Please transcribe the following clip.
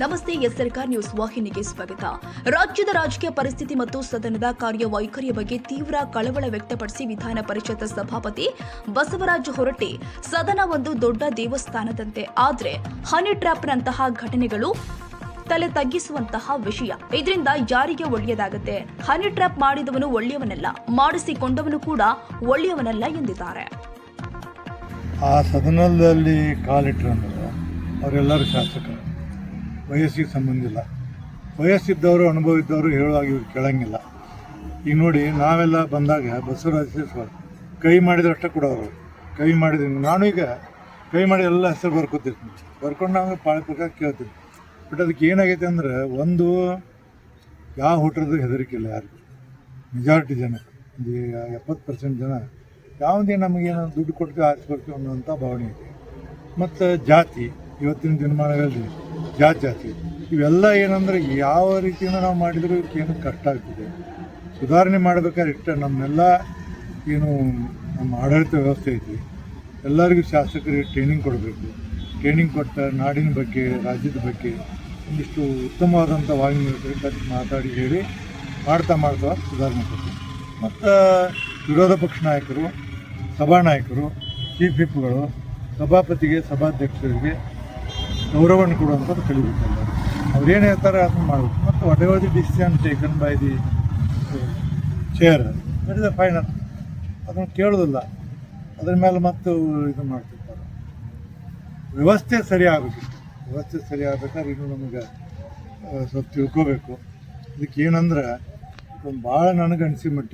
ನಮಸ್ತೆ, ಎಸ್ ಸರ್ಕಾರ್ ನ್ಯೂಸ್ ವಾಹಿನಿಗೆ ಸ್ವಾಗತ. ರಾಜ್ಯದ ರಾಜಕೀಯ ಪರಿಸ್ಥಿತಿ ಮತ್ತು ಸದನದ ಕಾರ್ಯವೈಖರಿಯ ಬಗ್ಗೆ ತೀವ್ರ ಕಳವಳ ವ್ಯಕ್ತಪಡಿಸಿ ವಿಧಾನ ಪರಿಷತ್ ಸಭಾಪತಿ ಬಸವರಾಜ ಹೊರಟ್ಟಿ, ಸದನ ಒಂದು ದೊಡ್ಡ ದೇವಸ್ಥಾನದಂತೆ. ಆದರೆ ಹನಿ ಟ್ರ್ಯಾಪ್ನಂತಹ ಘಟನೆಗಳು ತಲೆ ತಗ್ಗಿಸುವಂತಹ ವಿಷಯ. ಇದರಿಂದ ಯಾರಿಗೆ ಒಳ್ಳೆಯದಾಗುತ್ತೆ. ಹನಿ ಟ್ರ್ಯಾಪ್ ಮಾಡಿದವನು ಒಳ್ಳೆಯವನಲ್ಲ, ಮಾಡಿಸಿಕೊಂಡವನು ಕೂಡ ಒಳ್ಳೆಯವನಲ್ಲ ಎಂದಿದ್ದಾರೆ. ಆ ಸದನದಲ್ಲಿ ಕಾಲಿಟ್ರಂದ್ರೆ ಅವರೆಲ್ಲರೂ ಶಾಸಕರು. ವಯಸ್ಸಿಗೆ ಸಂಬಂಧ ಇಲ್ಲ ವಯಸ್ಸಿದ್ದವರು ಅನುಭವ ಇದ್ದವರು ಹೇಳುವಾಗ ಇವ್ರು ಕೇಳಂಗಿಲ್ಲ. ಈಗ ನೋಡಿ, ನಾವೆಲ್ಲ ಬಂದಾಗ ಬಸವರಾಜ ಸೇರಿಸುವಾಗ ಕೈ ಮಾಡಿದರಷ್ಟೇ ಕೊಡೋರು ಕೈ ಮಾಡಿದ್ರೆ. ನಾನು ಈಗ ಕೈ ಮಾಡಿ ಎಲ್ಲ ಹೆಸರು ಬರ್ಕೊತಿರ್ತೀನಿ. ಬರ್ಕೊಂಡು ನಾವು ಪಾಳ ಪ್ರಕಾರ ಕೇಳ್ತೀನಿ. ಬಟ್ ಅದಕ್ಕೆ ಏನಾಗೈತೆ ಅಂದ್ರೆ, ಒಂದು, ಯಾವ ಹೋಟ್ರದ್ದು ಹೆದರಿಕೆ ಇಲ್ಲ ಯಾರಿಗೂ. ಮೆಜಾರಿಟಿ ಜನ, ಒಂದು ಎಪ್ಪತ್ತು ಪರ್ಸೆಂಟ್ ಜನ ಯಾವುದೇ ನಮಗೇನು ದುಡ್ಡು ಕೊಡ್ತೀವಿ ಆರಿಸ್ಕೊಡ್ತೀವಿ ಅನ್ನೋಂಥ ಭಾವನೆ ಇದೆ. ಮತ್ತು ಜಾತಿ, ಇವತ್ತಿನ ದಿನಮಾನಗಳಲ್ಲಿ ಜಾತಿ ಜಾತಿ ಇವೆಲ್ಲ ಏನಂದ್ರೆ ಯಾವ ರೀತಿಯಿಂದ ನಾವು ಮಾಡಿದರೂ ಏನು ಕಷ್ಟ ಆಗ್ತಿದೆ. ಸುಧಾರಣೆ ಮಾಡಬೇಕಾದ್ರೆ ಇಷ್ಟ ನಮ್ಮೆಲ್ಲ ಏನು ನಮ್ಮ ಆಡಳಿತ ವ್ಯವಸ್ಥೆ ಐತಿ. ಎಲ್ಲರಿಗೂ ಶಾಸಕರಿಗೆ ಟ್ರೈನಿಂಗ್ ಕೊಡಬೇಕು. ಟ್ರೈನಿಂಗ್ ಕೊಟ್ಟ ನಾಡಿನ ಬಗ್ಗೆ, ರಾಜ್ಯದ ಬಗ್ಗೆ ಒಂದಿಷ್ಟು ಉತ್ತಮವಾದಂಥ ವಾಹಿನಿ ಮಾತಾಡಿ ಹೇಳಿ ಮಾಡ್ತಾ ಮಾಡ್ತಾ ಸುಧಾರಣೆ ಕೊಡ್ತೀವಿ. ಮತ್ತು ವಿರೋಧ ಪಕ್ಷ ನಾಯಕರು, ಸಭಾನಾಯಕರು ಚೀಫ್ ವಿಪ್ಗಳು ಸಭಾಪತಿಗೆ, ಸಭಾಧ್ಯಕ್ಷರಿಗೆ ಗೌರವವನ್ನು ಕೊಡುವಂಥದ್ದು ಕಲಿಬೇಕಲ್ಲ ಅವ್ರು ಏನು ಹೇಳ್ತಾರೆ ಅದನ್ನು ಮಾಡಬೇಕು. ಮತ್ತು whatever the decision taken by the chair that is a final ಅದನ್ನು ಕೇಳೋದಿಲ್ಲ. ಅದ್ರ ಮೇಲೆ ಮತ್ತು ಇದು ಮಾಡ್ತಿರ್ತಾರೆ. ವ್ಯವಸ್ಥೆ ಸರಿ ಆಗಬೇಕು ವ್ಯವಸ್ಥೆ ಸರಿ ಆಗ್ಬೇಕಾದ್ರೆ ಇನ್ನು ನಮಗೆ ಸ್ವಲ್ಪ ತಿಳ್ಕೋಬೇಕು. ಇದಕ್ಕೆ ಏನಂದ್ರೆ ಭಾಳ ನನಗೆ ಅನಿಸಿ